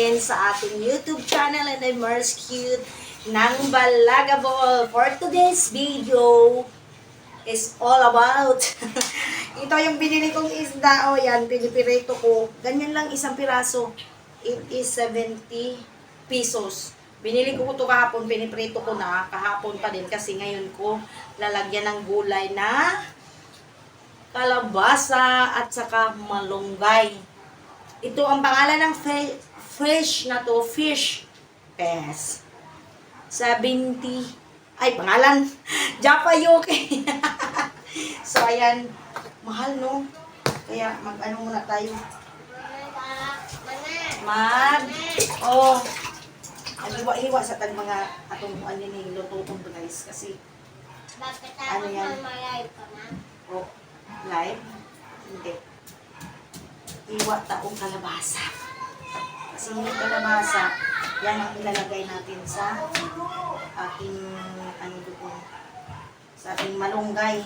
again sa ating YouTube channel and I'm Mers Cute ng Balagabol. For today's video is all about ito yung binili kong isda. O yan, pinipirito ko. Ganyan lang isang piraso. It is 70 pesos. Binili ko ito kahapon, piniprito ko na kahapon pa din kasi ngayon ko lalagyan ng gulay na kalabasa at saka malunggay. Ito ang pangalan ng fish na to, fish pes. 70 ay pangalan Japa Yuki. so ayan, mahal no. Kaya mag-ano muna tayo. Mag oh Hiwa-hiwa sa tag mga atong ano ni lututon to guys kasi Bakit Ano yan? mamalay ka na? oh, live hindi hiwa taong kalabasa yung kalabasa yan ang ilalagay natin sa ating ano doon sa ating malunggay.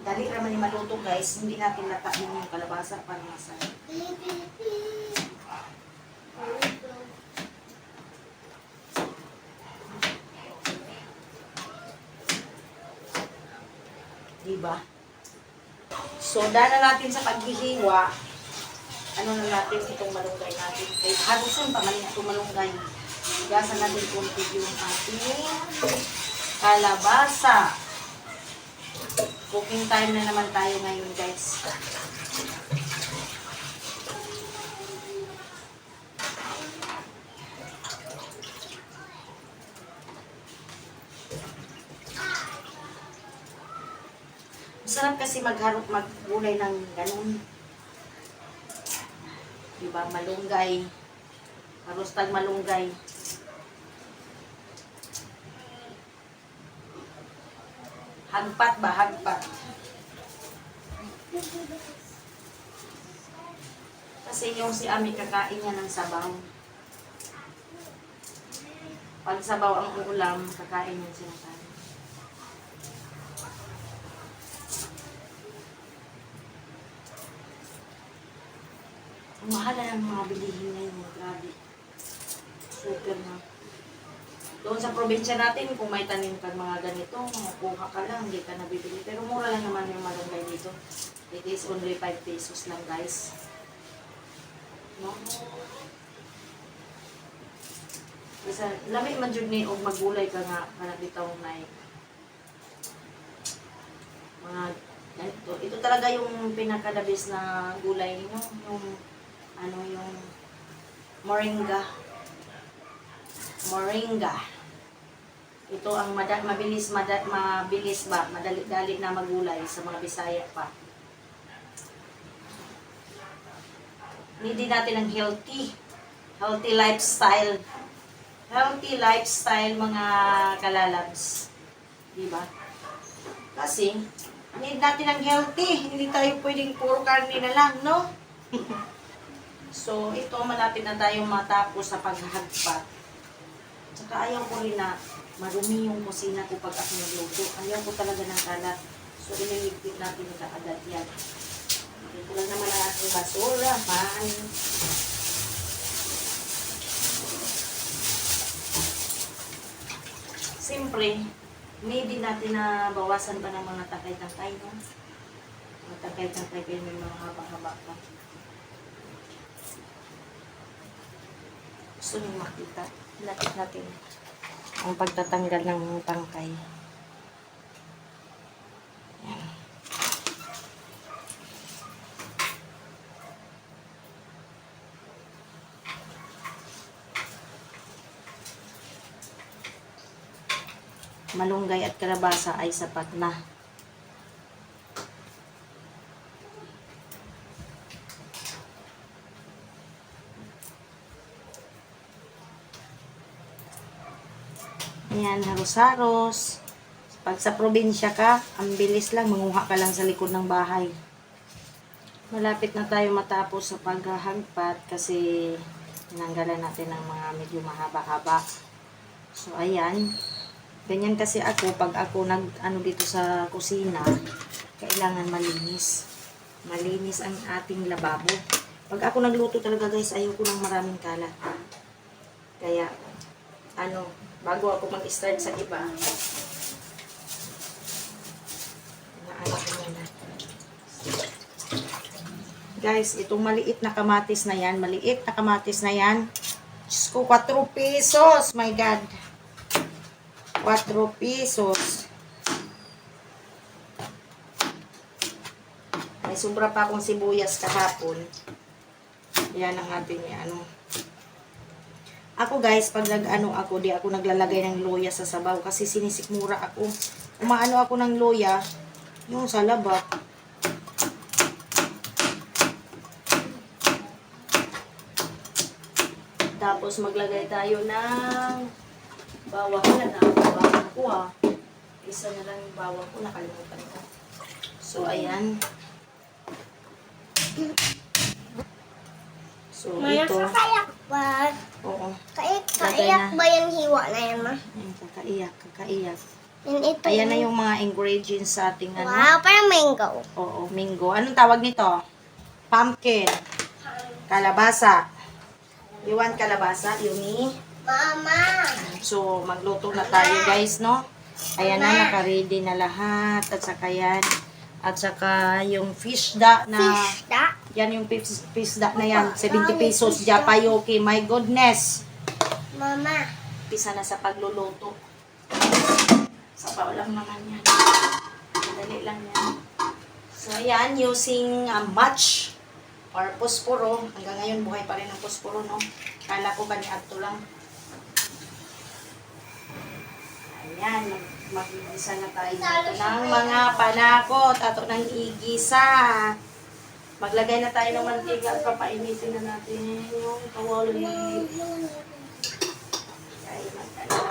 Dali naman yung maluto guys. Hindi natin latain yung kalabasa para masarap Diba? So, dana natin sa paghihiwa, ano na natin itong malunggay natin. Kaya halusin pa man itong malunggay. Gasan natin kunti yung ating kalabasa. Cooking time na naman tayo ngayon, guys. Masarap kasi magharap maggulay ng ganun. Diba? Malunggay. Marustag malunggay. Hagpat ba? Hagpat. Kasi yung si Ami kakain niya ng sabaw. Pag sabaw ang ulam, kakain niya siya ng kanin. Mahal na ng mga bilihin ngayon, grabe. Super na. Doon sa probinsya natin, kung may tanim kang mga ganito, makuha ka lang, hindi ka nabibili. Pero mura lang naman yung malunggay dito. It is only 5 pesos lang, guys. No? Kasi lami man jud ni og magulay ka nga kana bitaw na mga ganito. Ito talaga yung pinakadabis na gulay no, yung ano yung moringa. Moringa. Ito ang mada, mabilis mada, mabilis ba, madali-dali na magulay sa mga Bisaya pa. Hindi natin ng healthy, healthy lifestyle. Healthy lifestyle mga kalalabs. Di ba? Kasi, need natin ng healthy. Hindi tayo pwedeng puro karne na lang, no? So, ito malapit na tayo matapos sa paghagpat. Tsaka ayaw ko rin na marumi yung kusina ko pag ako nagluto. Ayaw ko talaga ng kalat. So, ililigpit natin kaagad yan. Ito lang naman ang ating basura, man. Siyempre, may din natin na bawasan pa ng mga takay-takay, no? Mga takay-takay kayo may mga haba-haba pa. Gusto niyo makita? Lapit natin ang pagtatanggal ng tangkay. Malunggay at kalabasa ay sapat na. Ayan, haros-haros. Pag sa probinsya ka, ang bilis lang, manguha ka lang sa likod ng bahay. Malapit na tayo matapos sa paghahagpat kasi tinanggalan natin ng mga medyo mahaba-haba. So, ayan. Ganyan kasi ako, pag ako nag, ano dito sa kusina, kailangan malinis. malinis ang ating lababo. Pag ako nagluto talaga guys, ayoko ng maraming kalat. Kaya, ano, bago ako mag-start sa iba, inaano ko. Guys, itong maliit na kamatis na yan, maliit na kamatis na yan, Diyos ko, 4 pesos, my God. 4 pesos. May sobra pa akong sibuyas kahapon. Yan ang ating ano. Ako guys, pag nag-ano ako, di ako naglalagay ng loya sa sabaw kasi sinisikmura ako. Umaano ako ng loya, yung sa labak. Tapos maglagay tayo ng bawang. Na ang bawang ko ah. Isa na lang yung bawang ko, nakalimutan ko. So, ayan. So, Maya ito. kakayak ba? Oo. Kaiyak, Lagay kaiyak ba yung hiwa na yan, ma? Ayan, kakaiyak, kakaiyak. Yun ito. Ayan na yung mga ingredients sa ating ano. Wow, parang mango. Oo, mingo. Anong tawag nito? Pumpkin. Kalabasa. You want kalabasa, Yumi? Mama! So, magluto na tayo guys, no? Ayan na, naka-ready na lahat. At saka yan. At saka yung fish da na... Fish da? Yan yung fish, fish da na yan. 70 pesos. Japayoki. My goodness. Mama. Pisa na sa pagluluto. Sabaw lang naman yan. Madali lang yan. So, ayan, using a match or posporo. Hanggang ngayon, buhay pa rin ang posporo, no? Kala ko ba ni Adto lang. Ayan, mag- mag-igisa na tayo dito ng mga panakot. Ato ng igisa. Maglagay na tayo ng mantika at papainitin na natin yung kawali.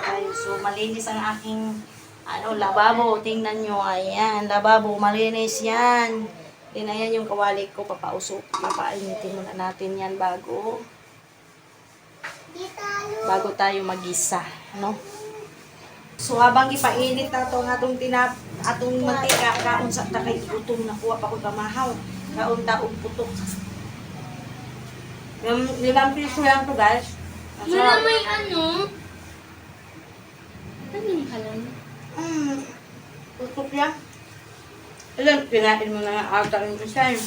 Ay. So, malinis ang aking ano, lababo. Tingnan nyo, ayan. Lababo, malinis yan. Din ayan yung kawali ko. Papausok. Papainitin muna natin yan bago. Bago tayo magisa. No? So, habang ipainit na ito, atong tinap, atong mantika, kaon sa takay gutom, nakuha pa ko kamahaw. Kaon taong putok. Yung limang piso lang to guys. Ang Mama, sarap. may ano? Ano yung kalan? Mm. Tutok yan. Alam, kinain mo na nga ata yung isa yun.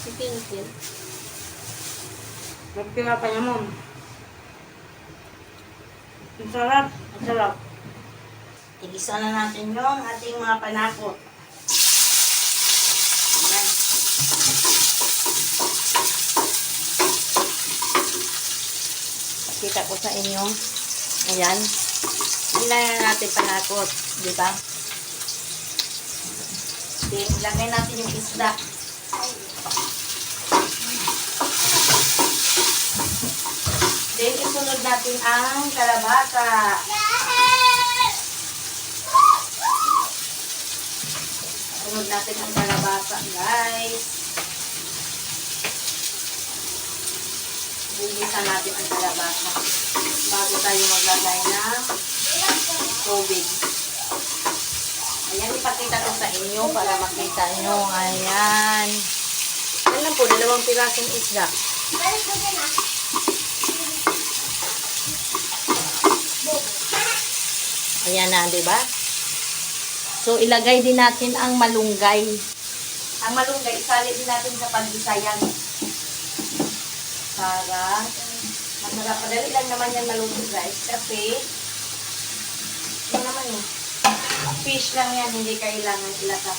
Si Pinkin. Magkira ka niya, mom. Ang sarap. Ang sarap. Tigisa na natin yung ating mga panakot. Pakita ko sa inyo. Ayan. Ilan na natin panakot. Di ba? Ilagay natin yung isda. Then, isunod natin ang kalabasa. Sunod natin ang kalabasa, guys. Bugisa natin ang kalabasa bago tayo maglagay ng tubig. Ayan, ipakita ko sa inyo para makita nyo. Ayan. Yan lang po, dalawang pirasong isda. Ayan na, di ba? So, ilagay din natin ang malunggay. Ang malunggay, isali din natin sa pagbisayan. Para, masarap. Madali lang naman yan malunggay, guys. Kasi, yan naman eh. Fish lang yan, hindi kailangan ilata.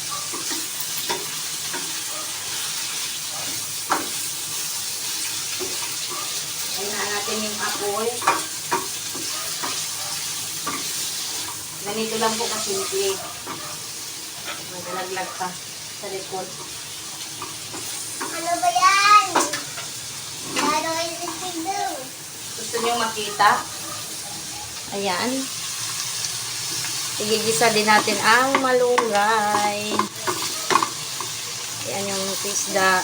Kailangan natin yung apoy. Ganito lang po kasimple. Maglaglag pa sa likod. Ano ba yan? Ano is this to do? Gusto niyo makita? Ayan. Igigisa din natin ang malunggay. Ayan yung pisda.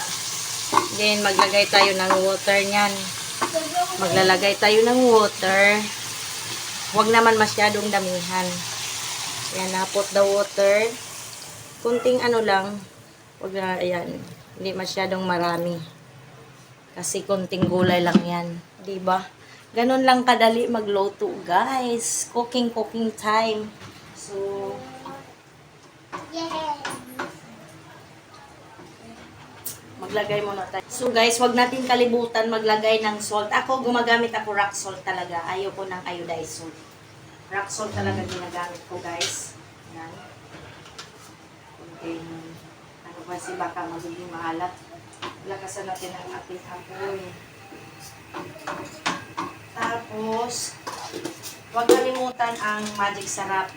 Then, maglagay tayo ng water niyan. Maglalagay tayo ng water. Huwag naman masyadong damihan. Ayan, na put the water. Kunting ano lang. Huwag na, ayan. Hindi masyadong marami. Kasi konting gulay lang yan. ba? Ganun lang kadali magluto, guys. Cooking, cooking time. So, Yeah. maglagay muna tayo. So guys, wag natin kalibutan maglagay ng salt. Ako, gumagamit ako rock salt talaga. Ayaw ko ng iodized salt. Rock salt talaga ginagamit ko, guys. Yan. Kunting, ano kasi baka magiging maalat. Lakasan natin ang ating apoy. Tapos, huwag kalimutan ang magic sarap.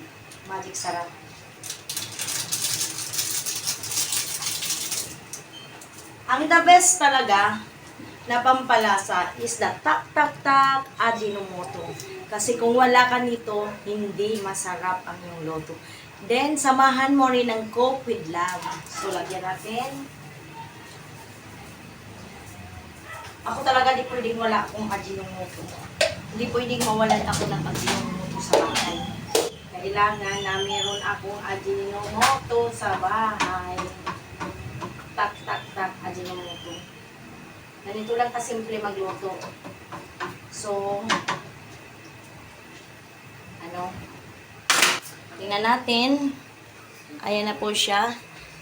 Magic sarap. Ang the best talaga na pampalasa is the tak tak tak ajinomoto. Kasi kung wala ka nito, hindi masarap ang iyong loto. Then, samahan mo rin ng coke with love. So, lagyan natin. Ako talaga di pwedeng wala akong ajinomoto. Hindi pwedeng mawalan ako ng ajinomoto sa bahay. Kailangan na meron akong ajinomoto sa bahay tak, tak, tak, ajinomoto. Ganito lang kasimple magluto. So, ano, tingnan natin. Ayan na po siya.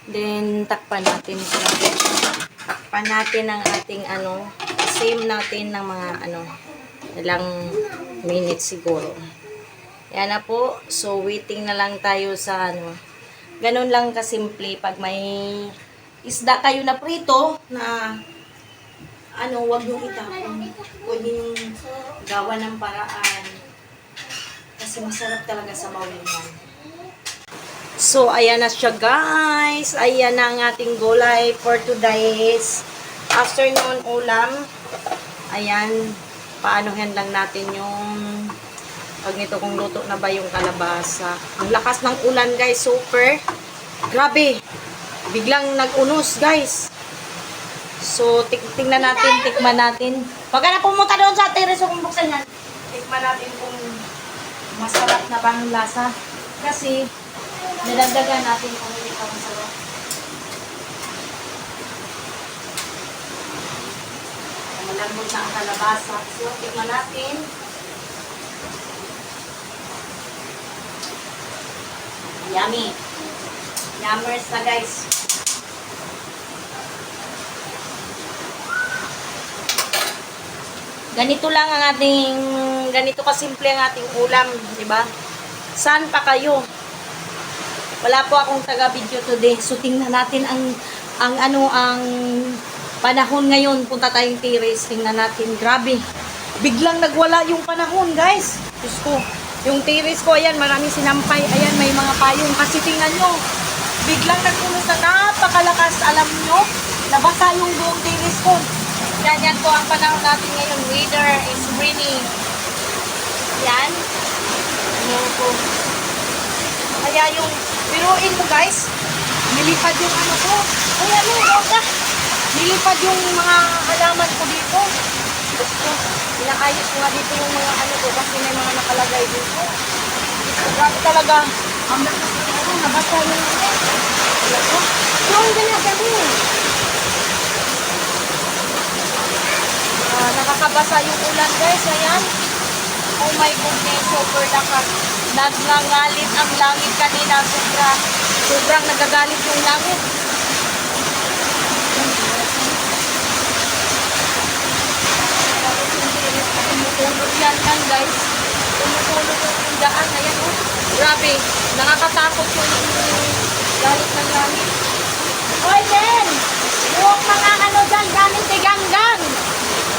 Then, takpan natin siya. Takpan natin ang ating ano, same natin ng mga ano, ilang minutes siguro. Yan na po. So, waiting na lang tayo sa ano. Ganun lang kasimple pag may isda kayo na prito na ano, wag yung itapon. Pwede gawa ng paraan. Kasi masarap talaga sa mawin. So, ayan na siya guys. Ayan na ang ating gulay for today's afternoon ulam. Ayan, paanohan lang natin yung pag nito kung luto na ba yung kalabasa. Ang lakas ng ulan guys, super. Grabe. Biglang nag-unos guys. So, tik tingnan natin, tikman natin. Pag na pumunta doon sa terrace kung buksan yan, tikman natin kung masarap na bang lasa. Kasi, nadagdagan natin kung hindi pa masarap. Malambot na ang kalabasa. So, tikman natin. Yummy. Yummers na guys. Ganito lang ang ating, ganito kasimple ang ating ulam, di ba? Saan pa kayo? Wala po akong taga-video today. So, tingnan natin ang, ang ano, ang panahon ngayon. Punta tayong tiris. Tingnan natin. Grabe. Biglang nagwala yung panahon, guys. Diyos ko. Yung tiris ko, ayan, maraming sinampay. Ayan, may mga payong. Kasi tingnan nyo, biglang nagpunos na napakalakas. Alam nyo, nabasa yung buong tiris ko. Yan, yan po ang panahon natin ngayon. Weather is rainy. Yan. Ano po. Kaya yung, piruin mo guys, nilipad yung ano ko. Ay, ano, Rosa. Nilipad yung mga halaman ko dito. Gusto, inaayos ko nga dito yung mga ano ko kasi may mga nakalagay dito. Ito, grabe talaga. Ang lakas ano, nabasa yung ano. Ko. Yung ginagawa mo. Ah, nakakabasa yung ulan guys, ayan. Oh my goodness, super lakas. Nagngangalit ang langit kanina, sobra. Sobrang nagagalit yung langit. Tumutunog yan yan guys. Tumutunog yung daan, ayan oh. Grabe, nakakatakot yung galit ng langit. Hoy, Ben! Huwag mga ano dyan, gamit ni Ganggang.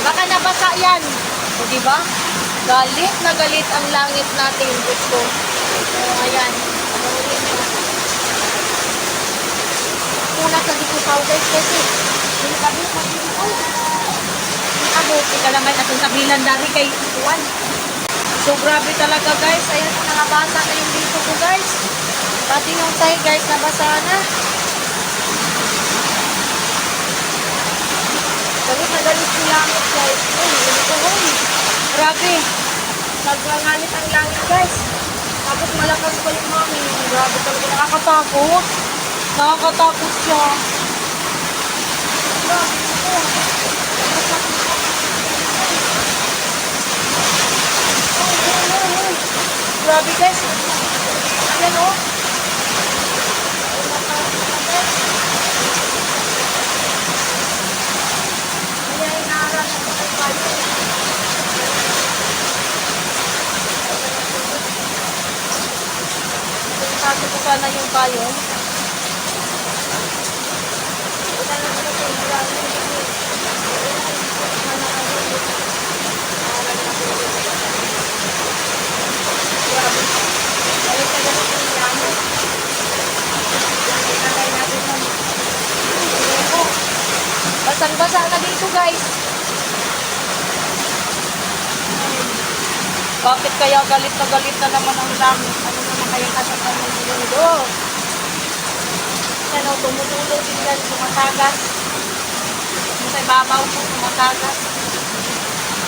Baka nabasa yan. O, diba? Galit na galit ang langit natin, gusto. O, ayan. Panoorin nyo. Una sa dito guys kasi hindi kami Hindi ako, tika naman atong kabilan dati kay Juan. So, grabe talaga guys. Ayan po, nakabasa na yung dito ko guys. Pati yung side guys, nabasa na. Galit na galit yung langit guys. Uy, ganito uy. Grabe. Naglangalit ang langit guys. Tapos malakas pa yung mami. Grabe talaga. Nakakatakot. Nakakatakot siya. grabe ito. Grabe guys. Ayan oh. Na kay Payo. Delikado ko sana yung payo. Grabe. Balik ka ganun yung plano. Ilagay natin ng lemo. Basang-basa na dito guys. Bakit kaya galit na galit na naman ang dami? Ano naman kaya kasakan ng mundo? Ano, tumutulo din yan, tumatagas. Sa ibabaw po, tumatagas.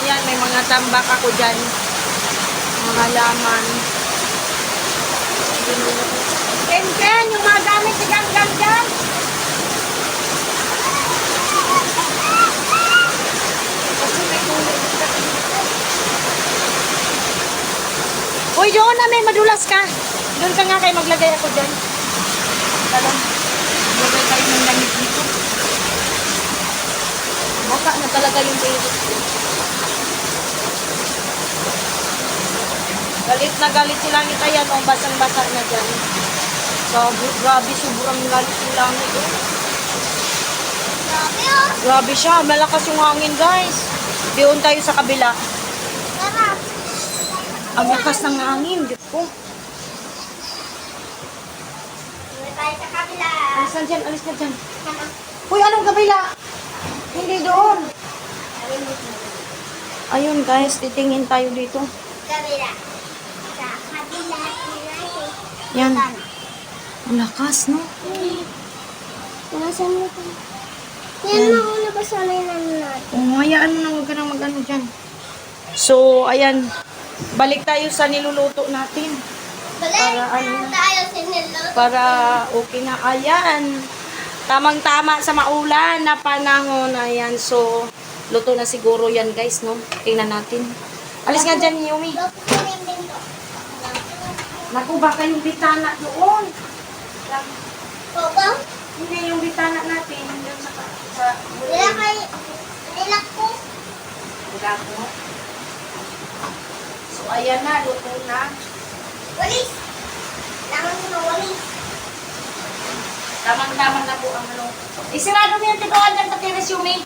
Yan, may mga tambak ako dyan. Mga laman. Ken, Ken, yung mga gamit si Ganggang dyan. Kasi may kulay din kasi dito. Uy, doon na may madulas ka. Doon ka nga kayo maglagay ako dyan. Talong. Maglagay tayo ng lamig dito. Baka na talaga yung baby. Galit na galit si Langit. Ayan, oh, basang-basa na dyan. Grabe, grabe, sobrang galit si Langit. Oh. Grabe. Grabe siya, malakas yung hangin guys. Doon tayo sa kabila. Ang lakas ng hangin. Diyos ko. Tayo sa kabila. Alis na dyan, alis na dyan. Uy, anong kabila? Hindi doon. Ayun guys, titingin tayo dito. Kabila. Sa kabila. Yan. Ang lakas, no? Nasaan mo ito? Yan mauna ba ano natin? Hayaan mo na, huwag ka nang mag-ano dyan. So, ayan. Balik tayo sa niluluto natin. Balik Para ano tayo sinilo. Para okay na. Ayan. Tamang-tama sa maulan na panahon. Ayan. So, luto na siguro yan guys, no? Tingnan natin. Alis nga dyan, Yumi. Yung. Naku, baka yung bitana doon. Baba? Hindi, yung bitana natin. Doon sa... sa Nila kay... Nila ko. Wala ko. So, ayan na. Luto na. Walis. Langan mo na walis. Tamang-tama na po ang ano. Isirado mo yung tituan ng pati resume.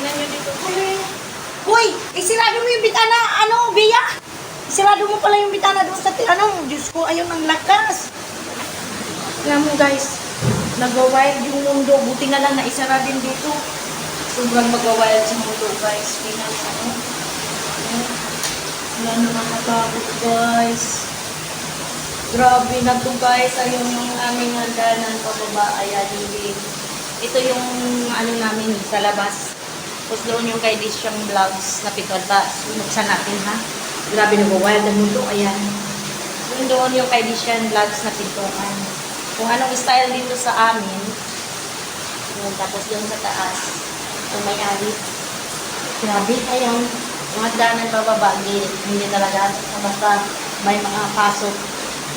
Tingnan nyo dito. Uy! Isirado mo yung bitana. Ano, Bia? Isirado mo pala yung bitana doon sa ano. Diyos ko, ayun ang lakas. Tingnan mo guys. Nag-wild yung mundo. Buti na lang na isara din dito. Sobrang mag-wild sa mundo guys. Mo. ano. Wala naman natakot guys. Grabe na to guys. Ayun yung aming hagdanan pababa. Ayan hindi. Ito yung ano namin sa labas. Tapos doon yung kay Disyang Vlogs na pito. Buksan natin ha. Grabe na wild ang mundo. Ayan. Yung doon yung kay Disyang Vlogs na pintuan. Kung anong style dito sa amin. Yun, tapos doon sa taas. Yung may-ari. Grabe, ayan. Yung hagdanan pababa, hindi, hindi talaga basta may mga pasok.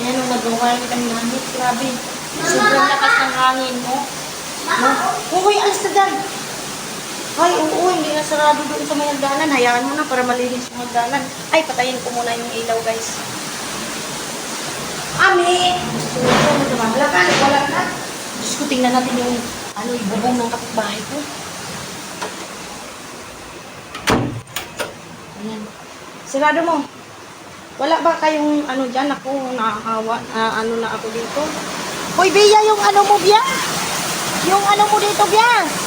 Ayan, nung nag-wild kami langit, grabe. Sobrang lakas ng hangin, no? no? Uy, alis na dyan! Ay, oo, hindi na sarado doon sa may hagdanan. Hayaan mo na para malinis yung hagdanan. Ay, patayin ko muna yung ilaw, guys. Ami! Wala ka, wala na. Diyos ko, tingnan natin yung ano, yung bubong ng kapitbahay ko. Ayan. Sarado mo. Wala ba kayong ano dyan? Ako, naahawa, na, ano na ako dito. Hoy, Bia, yung ano mo, Bia? Yung ano mo dito, Bia?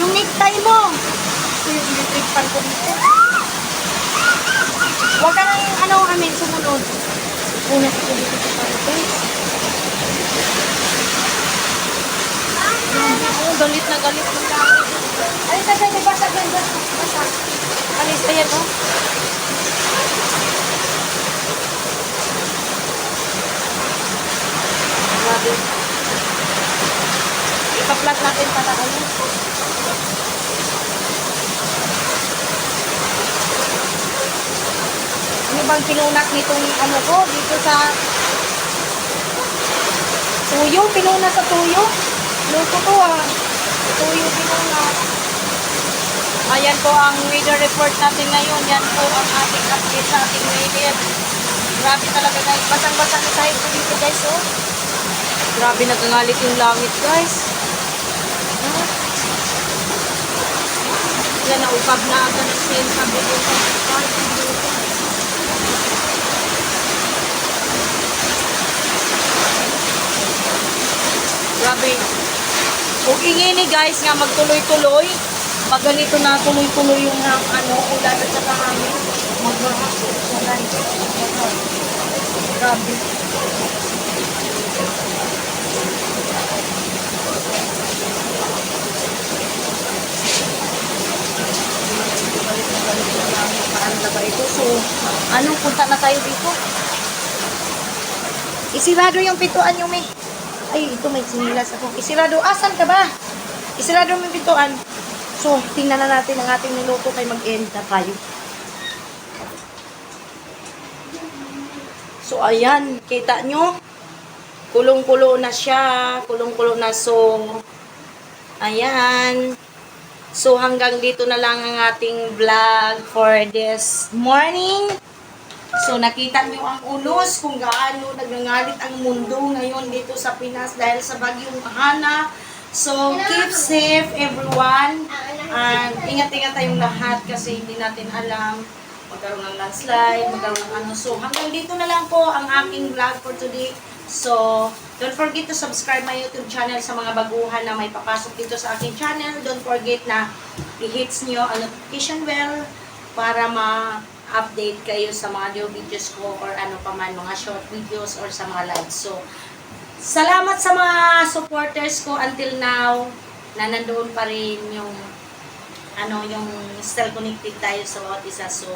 Yung necktie mo. Ito yung fan ko dito. Huwag ka nang ano, amin, sumunod. Una dito sa parites. Oo, galit na galit ng langit. Alis na tayo, basag yan, basag. basag. Alis na yan, oh. Grabe. Ipa-plug natin para ano. Ano bang pinunak nitong ano ko dito sa tuyo? Pinuna sa tuyo? Luto to ah. Tuyo pinuna. Ayan po ang weather report natin ngayon. Yan po ang ating update sa ating weather. Grabe talaga guys. Basang-basang tayo po dito guys oh. Grabe nagangalit yung langit guys. Yan, naupag na agad ang sin. Sabi ko sa Grabe. Kung ingini guys nga magtuloy-tuloy, pag ganito na tuloy-tuloy yung ano, ulan at saka hangin, magrahasok siya guys. Grabe. Paano na ba ito. So, ano, punta na tayo dito. Isirado yung pintuan yung may. Ay, ito may sinilas ako. Isirado, asan ka ba? Isirado mo yung pintuan. So, tingnan na natin ang ating niluto kay mag-end na tayo. So, ayan. Kita nyo? Kulong-kulo na siya. Kulong-kulo na. So, ayan. So, hanggang dito na lang ang ating vlog for this morning. So, nakita niyo ang unos kung gaano nagngangalit ang mundo ngayon dito sa Pinas dahil sa bagyong Hana. So, keep safe everyone. And ingat-ingat tayong lahat kasi hindi natin alam magkaroon ng landslide, magkaroon ng ano. So, hanggang dito na lang po ang aking vlog for today. So, don't forget to subscribe my YouTube channel sa mga baguhan na may papasok dito sa aking channel. Don't forget na i-hits nyo ang notification bell para ma-update kayo sa mga new videos ko or ano pa man, mga short videos or sa mga lives. So, salamat sa mga supporters ko until now na nandoon pa rin yung ano yung still connected tayo sa bawat isa. So,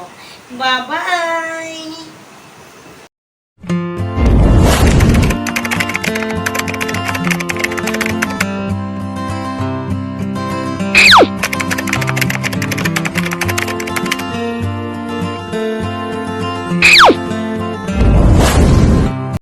bye-bye!